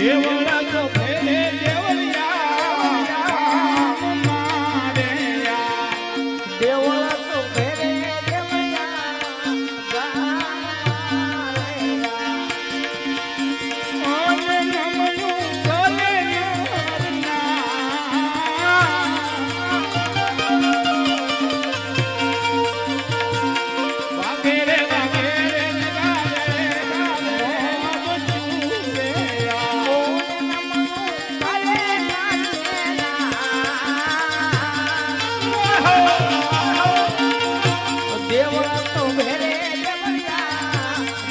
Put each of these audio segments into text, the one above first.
દેવળા તો ફેરે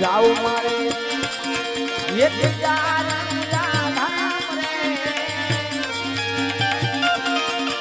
જાઉં મારે એક યાર